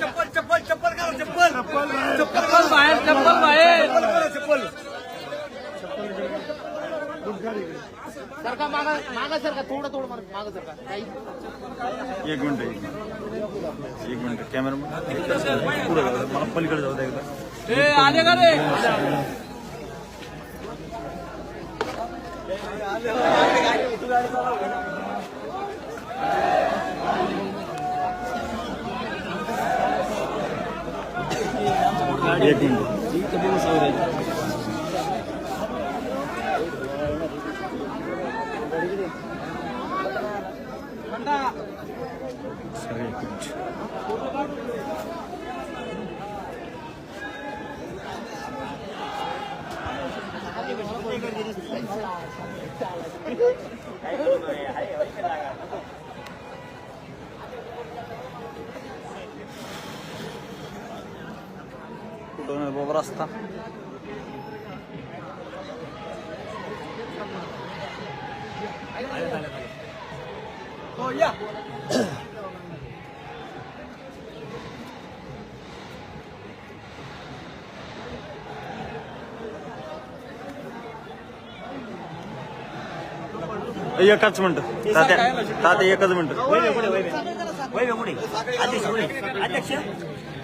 चप्पल चप्पल चप्पल करा चप्पल. चप्पल बाहेर चप्पल बाहेर करा चप्पल सरका मागा मागा सरका थोडं थोडं मागा सरका काही एक मिनिट एक मिनिट. एक मिनिट पुढे. मला पलीकडे जाऊ दे एकदा. ए आले का रे? एक मिनिट. सर एक मिनिट. कुठं नाही बाबा रस्ता एकच मिनिट तात्या तात्या एकच मिनिट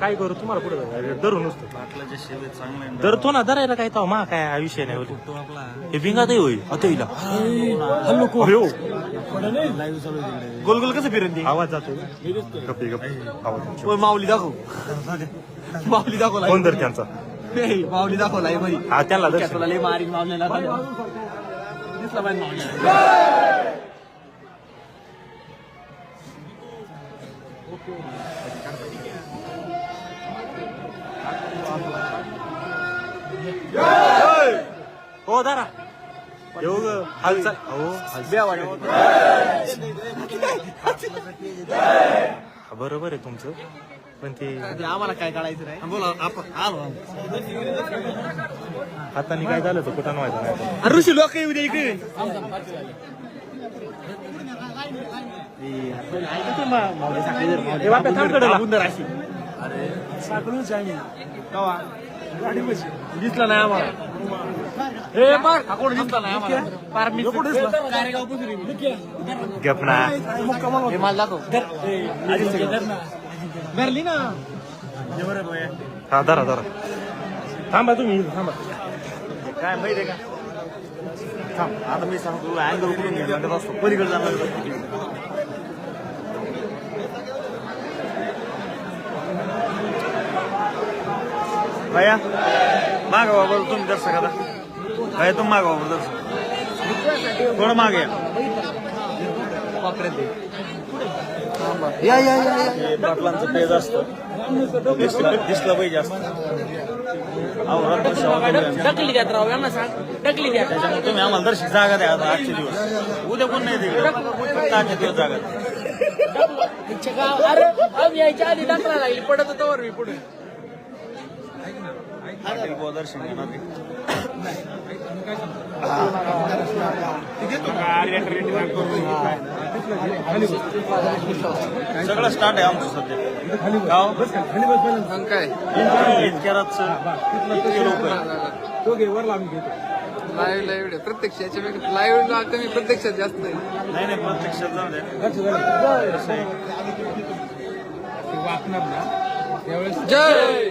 करू? तुम्हाला पुढे धरून नुसतं. चांगलं आहे. धरतो ना धरायला काय तो मा काय हा विषय नाही होतो. हे भिंगात होईल. आता येईल अयो गोल गोल कसं फिरून ती आवाज जातो गप्पी गप्पी आवाज ओय, माऊली दाखव. माऊली दाखव कोण धर त्यांचा? नाही माऊली दाखव लाई मध्ये. हा त्यांना दर्शन तुला लई मारी माऊलीला दिसला पाहिजे माऊली हो धरा. येऊ ग. हालचाल. हो हा, बरोबर आहे तुमचं. पण ते आम्हाला काय काढायचं नाही. बोला. आपण आलो हाताने काय झालं तर कुठं व्हायचं नाही. ऋषी लोक येऊ दे इकडे. हे. दिसला नाही आम्हाला. ए मार. हा कोण दिसला नाही आम्हाला? पार मी गप ना. हे मला दाखव. धरली ना. हा धरा धरा. थांबा तुम्ही थांबा. काय माहिती आहे का? थांब आता मी सांगतो अँगल उकडून घे लागत असतो पलीकडे जाणार भैया मागा बाबा तुम्ही दर्शक आता? भैया तुम्ही मागा बाबा दर्शक थोडं मागे या. हे पाटलांचं पेज असतं. दिसलं दिसलं पाहिजे असतं आम्ही. टकली द्या राव यांना सांग. टकली द्या. त्याच्यामुळे तुम्ही आम्हाला दर्शक जागा द्या आता आजचे दिवस. उद्या कोण नाही तिकडे? फक्त आजचे दिवस जागा द्या. अरे आम्ही यायच्या आधी दाखला लागली. पडत होतो वर मी पुढे. पाटील. सगळं स्टार्ट आहे आमचं सध्या. गाव. काय? इतक्याच इतके लोक आहे लाईव्ह लाईव्ह प्रत्यक्ष याच्यापेक्षा लाईव्ह कमी प्रत्यक्षात जास्त आहे. नाही नाही प्रत्यक्षात जाऊ द्या. कसं आहे, जय!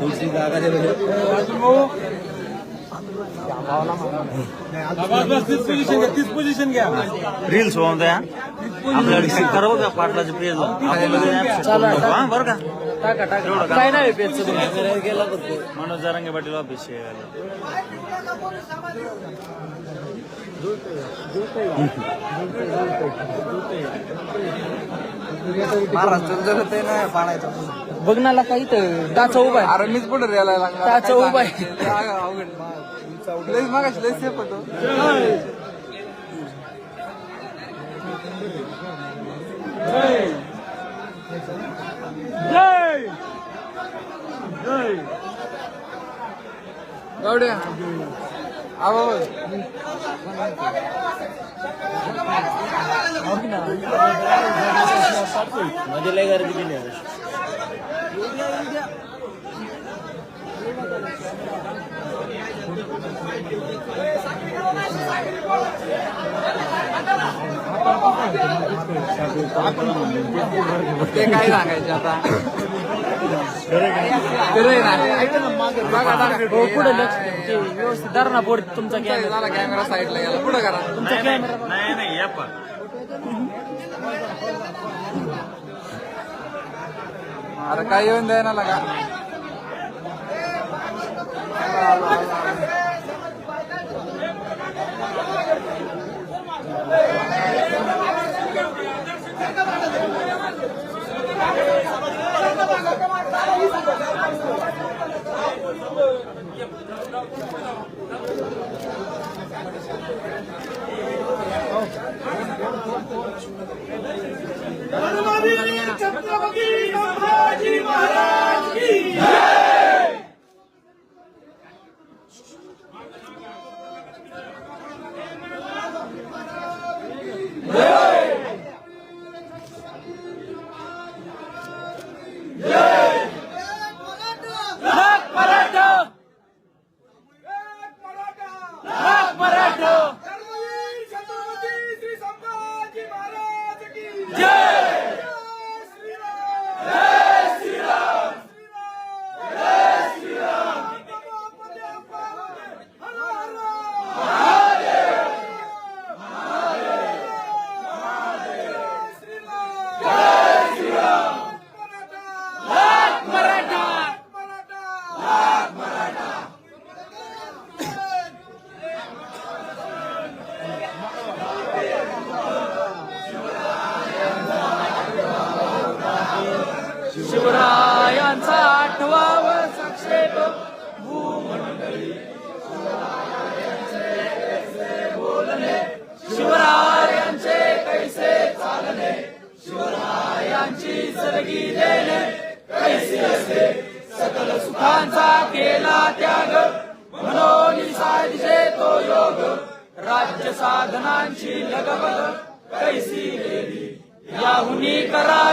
तुलसी का आगे तीच पोझिशन घ्या रील्स होऊन द्या. आपल्याला करावं पाटलाच्या हा बरं का? टाका टाका. एवढं का? काय नाही पेजचं तुम्ही. गेला बघतो मनोज जारांगे पाटील ऑफिस बघ ना काही तर टाचा उभा आहे. अरे मीच पुढे यायला लागला. टाचा उभा आहे. लईच मागाशी लईच सेफ होतो. जय जय गावड्या आबा बघ. मध्ये लय गर्दी केली आहे. ते काय सांगायचे आता. हो पुढे लक्ष व्यवस्थित धरा ना बोर्ड तुमचा तुमचा कॅमेरा. झाला कॅमेरा साईडला गेला. पुढे करा. नाही नाही नाही नाही या पण. अरे काय येऊन द्या ना लगा.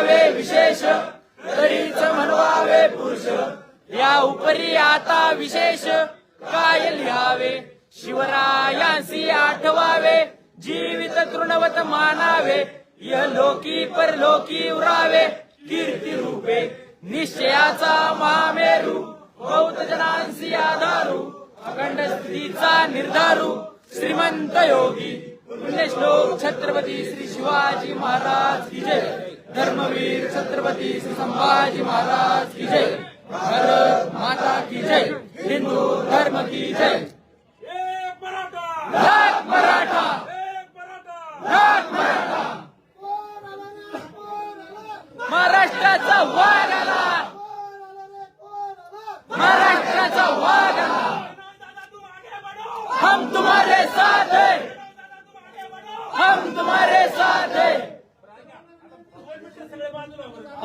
म्हणवावे विशेष. तरीच म्हणवावे पुरुष. या उपरी आता विशेष. काय लिहावे? शिवरायांसी आठवावे. जीवित तृणवत मानावे. यह लोकी परलोकी उरावे. कीर्ती रूपे निश्चयाचा मामेरू. बौद्ध जनांसी आधारू. अखंड स्थितीचा निर्धारू. श्रीमंत योगी. पुण्यश्लोक छत्रपती श्री शिवाजी महाराज जय. धर्मवीर छत्रपती श्री संभाजी महाराज की जय. भारत माता की जय. हिंदू धर्म की जय. एक मराठा. मराठा मराठा महाराष्ट्राचा वाघ आला महाराष्ट्राचा वाघ आला हम तुम्हारे साथ है. हम तुम्हारे साथ है.